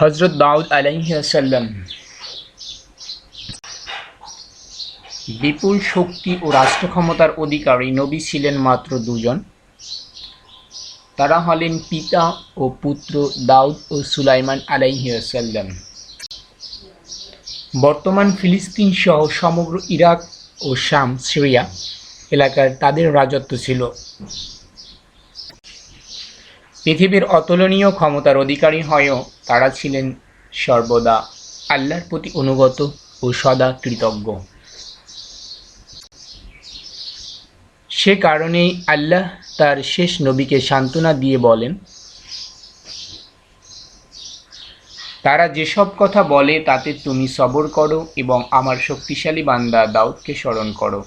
হজরত দাউদ আলাইসাল্লাম বিপুল শক্তি ও রাষ্ট্র ক্ষমতার অধিকারী নবী ছিলেন মাত্র দুজন। তারা হলেন পিতা ও পুত্র দাউদ ও সুলাইমান আলাইসাল্লাম বর্তমান ফিলিস্তিন সহ সমগ্র ইরাক ও শাম, সিরিয়া এলাকার তাদের রাজত্ব ছিল। পৃথিবীর অতুলনীয় ক্ষমতার অধিকারী হয়েও তারা ছিলেন সর্বদা আল্লাহর প্রতি অনুগত ও সদা কৃতজ্ঞ। সে কারণেই আল্লাহ তার শেষ নবীকে সান্ত্বনা দিয়ে বলেন, তারা যেসব কথা বলে তাতে তুমি সবর করো এবং আমার শক্তিশালী বান্দা দাউদকে স্মরণ করো।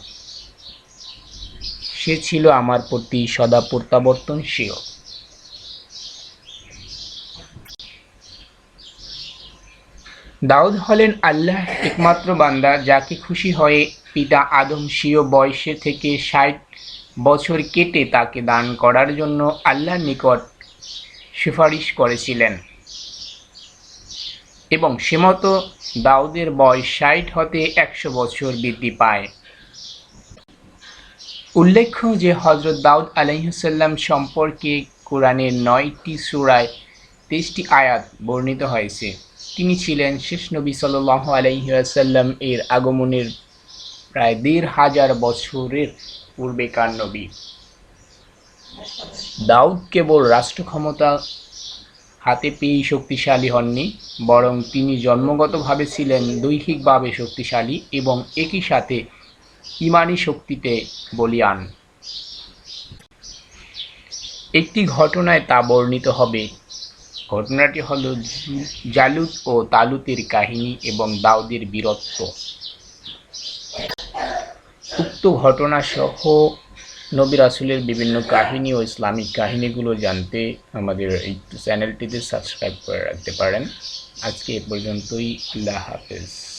সে ছিল আমার প্রতি সদা প্রত্যাবর্তনশীল। দাউদ হলেন আল্লাহ একমাত্র বান্দা, যাকে খুশি হয়ে পিতা আদম স্বীয় বয়সে থেকে ষাট বছর কেটে তাকে দান করার জন্য আল্লাহর নিকট সুপারিশ করেছিলেন। এবং সে মতো দাউদের বয়স ষাট হতে একশো বছর বৃদ্ধি পায়। উল্লেখ্য যে হজরত দাউদ আলাইসাল্লাম সম্পর্কে কোরআনের নয়টি সুরায় তেইশটি আয়াত বর্ণিত হয়েছে। তিনি ছিলেন শেষ নবী সাল্লাহ এর আগমনের প্রায় দেড় হাজার বছরের পূর্বেকার নবী। দাউদ কেবল রাষ্ট্র ক্ষমতা হাতে পেয়েই শক্তিশালী হননি, বরং তিনি জন্মগতভাবে ছিলেন দৈহিকভাবে শক্তিশালী এবং একই সাথে ইমানি শক্তিতে বলিয়ান। একটি ঘটনায় তা বর্ণিত হবে। ঘটনাটি হল জালুত ও তালুতের কাহিনী এবং দাউদের বীরত্ব। উক্ত ঘটনা সহ নবী রাসুলের বিভিন্ন কাহিনী ও ইসলামিক কাহিনীগুলো জানতে আমাদের এই চ্যানেলটিতে সাবস্ক্রাইব করে রাখতে পারেন। আজকে এ পর্যন্তই, আল্লাহ হাফেজ।